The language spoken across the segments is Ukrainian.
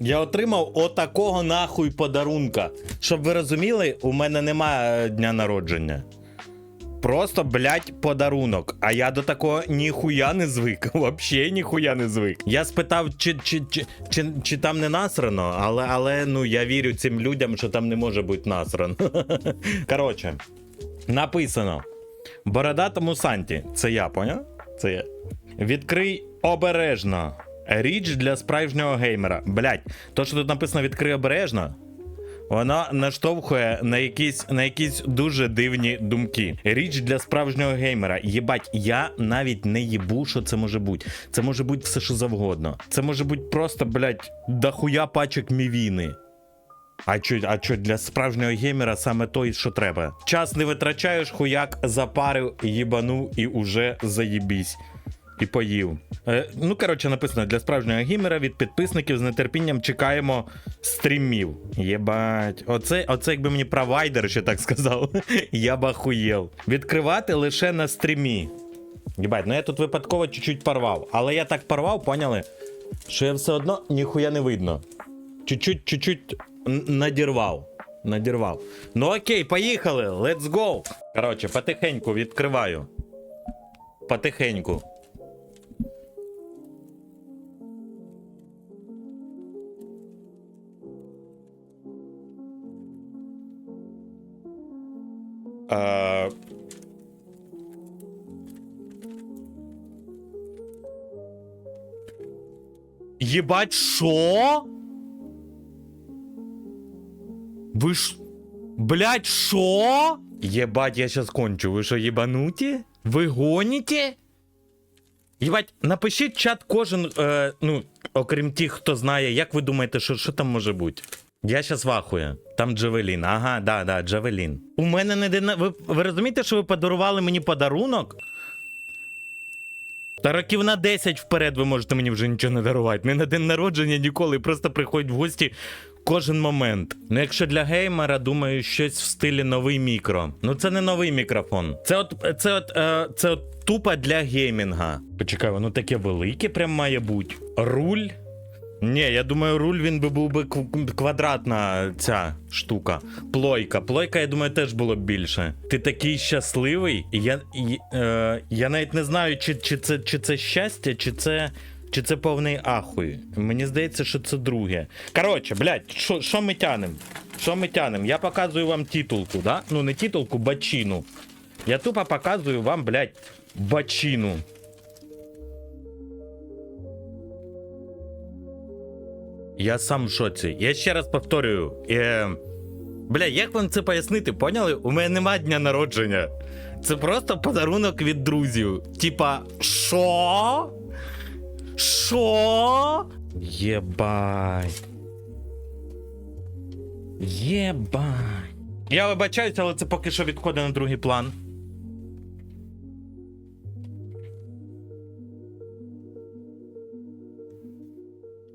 Я отримав отакого нахуй подарунка. Щоб ви розуміли, у мене немає дня народження. Просто, блядь, подарунок. А я до такого ніхуя не звик. Вообще ніхуя не звик. Я спитав, чи, чи, чи, чи, чи там не насрано, але, але ну я вірю цим людям, що там не може бути насрано. Коротше, написано: Бородатому Санті. Це я, поняв? Це я. Відкрий обережно. Річ для справжнього геймера. Блять, то, що тут написано відкрий обережно, воно наштовхує на якісь, на якісь дуже дивні думки. Річ для справжнього геймера. Єбать, я навіть не їбу, що це може бути. Це може бути все, що завгодно. Це може бути просто, блять, дохуя пачок мівіни. А чо, а чо для справжнього геймера саме той, що треба. Час не витрачаєш, хуяк запарив, їбану і уже заїбісь. І поїв. Е, ну, коротше, написано для справжнього геймера від підписників з нетерпінням чекаємо стрімів. Єбать. Оце, оце якби мені провайдер ще так сказав. Я б ахуєл. Відкривати лише на стрімі. Єбать, ну я тут випадково чуть-чуть порвав. Але я так порвав, поняли? Що я все одно ніхуя не видно. Чуть-чуть, чуть-чуть надірвав. Надірвав. Ну окей, поїхали. Let's go. Коротше, потихеньку відкриваю. Потихеньку. Е, Єбать, що? Ви ж. Блять, що? Єбать, я щас кончу. Ви що, єбануті? Ви гоніте? Єбать, напишіть чат кожен, е, ну, окрім тих, хто знає, як ви думаєте, що, що там може бути? Я щас вахую. Там Джавелін. Ага, да, да, Джавелін. У мене не день. на- Ви, ви розумієте, що ви подарували мені подарунок? Та років на 10 вперед ви можете мені вже нічого не дарувати. Не на день народження ніколи. Просто приходять в гості кожен момент. Ну, якщо для геймера, думаю, щось в стилі новий мікро. Ну, це не новий мікрофон. Це от, це от, е, це от тупо для геймінга. Почекай, воно таке велике прям має бути. Руль. Ні, я думаю, руль він би був би квадратна ця штука. Плойка. Плойка, я думаю, теж було б більше. Ти такий щасливий, і я, е, я навіть не знаю, чи, чи, це, чи це щастя, чи це. Чи це повний ахуй? Мені здається, що це друге. Коротше, блядь, що ми тянем? Що ми тянем? Я показую вам титулку, да? Ну не титулку, бачину. Я тупо показую вам, блядь, бачину. Я сам в шоці. Я ще раз повторюю. Е, бля, як вам це пояснити? Поняли? У мене нема дня народження. Це просто подарунок від друзів. Типа, що? Що? Єбать. Єбать. Я вибачаюся, але це поки що відходить на другий план.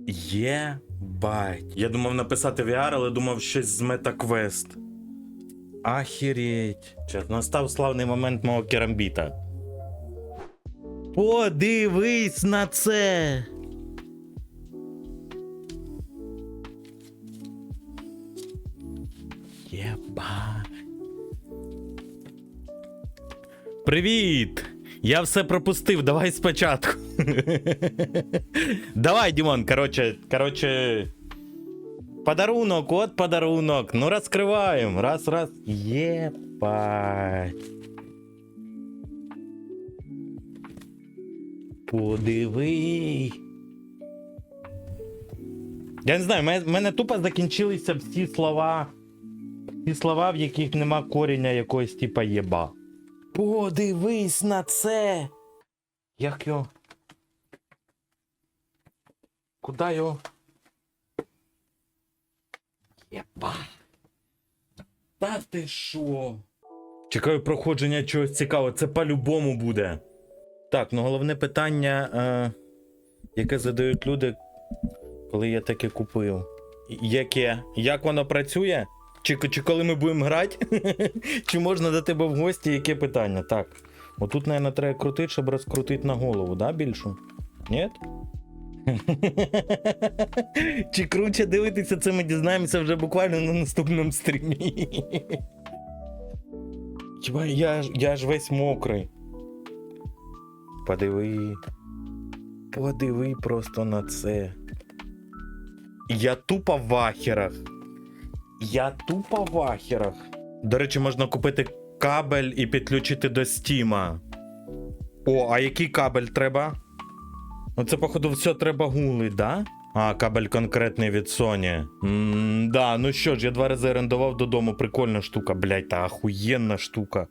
Єбать. Я думав написати VR, але думав щось з MetaQuest. Ахереть. Час, настав славний момент мого керамбіта. Подивись на це. Єбать. Привіт! Я все пропустив, давай спочатку. давай, Дімон, короче, короче. Подарунок, от подарунок. Ну розкриваємо. Раз, раз. Єбать. Подиви. Я не знаю, в мене тупо закінчилися всі слова. Всі слова, в яких нема коріння якогось типа єба. Подивись на це. Як його? Куда його? Єба. Та ти що? Чекаю проходження чогось цікавого. Це по-любому буде. Так, ну головне питання, е, яке задають люди, коли я таке купив. Яке? Як воно працює? Чи, чи коли ми будемо грати? чи можна до тебе в гості? Яке питання? Так. Отут, мабуть, треба крутити, щоб розкрутити на голову, да, більшу? Ні? Чи круче дивитися це ми дізнаємося вже буквально на наступному стрімі. Хіба я, я ж весь мокрий. Подиви. Подиви просто на це. Я тупо в ахерах. Я тупо в ахерах. До речі, можна купити кабель і підключити до стіма. О, а який кабель треба? Оце, походу, все треба гули, да? А, кабель конкретний від Sony. м да, ну що ж, я два рази орендував додому. Прикольна штука, блядь, та ахуєнна штука.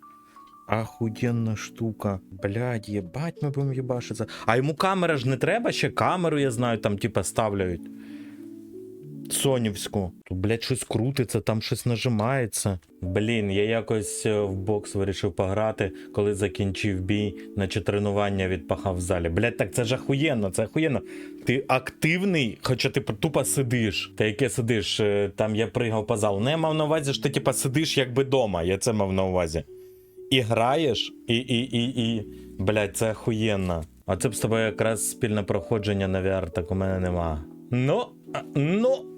Ахуєнна штука. Блядь, єбать, ми будемо їбашитися. А йому камера ж не треба, ще камеру, я знаю, там, типа, ставляють. Сонівську. Тут, блядь, щось крутиться, там щось нажимається. Блін, я якось е, в бокс вирішив пограти, коли закінчив бій, наче тренування відпахав в залі. Блядь, так це ж ахуєнно, це ахуєнно. Ти активний, хоча ти тупо сидиш. Та яке сидиш, е, там я пригав по залу. Ну, я мав на увазі, що ти типа сидиш якби дома, я це мав на увазі. І граєш, і, і, і, і. Блядь, це ахуєнно. А це б з тобою якраз спільне проходження на VR, так у мене нема. Ну, ну.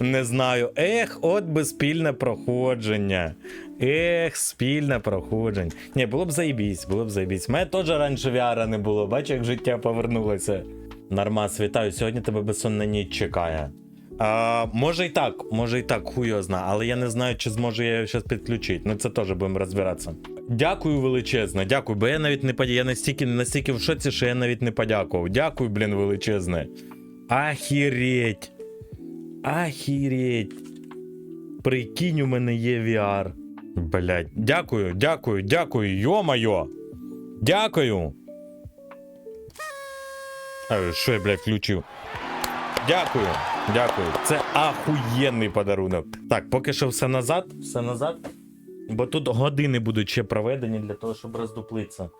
Не знаю. Ех, от би спільне проходження. Ех, спільне проходження. Ні, було б заєбісь, було б заєбісь. У мене теж раніше VR не було. Бачу, як життя повернулося. Нормас, вітаю. Сьогодні тебе безсонна ніч чекає. А, може і так, може і так, хуй але я не знаю, чи зможу я його зараз підключити. Ну це теж будемо розбиратися. Дякую величезне, дякую, бо я навіть не подя... Я настільки, настільки в шоці, що я навіть не подякував. Дякую, блін, величезне. Ахіреть. Ахіреть. Прикинь, у мене є VR. Блять. Дякую, дякую, дякую, йо-майо. Дякую. А, що я, блядь, включив? Дякую, дякую. Це ахуєнний подарунок. Так, поки що все назад, все назад. Бо тут години будуть ще проведені для того, щоб роздуплитися.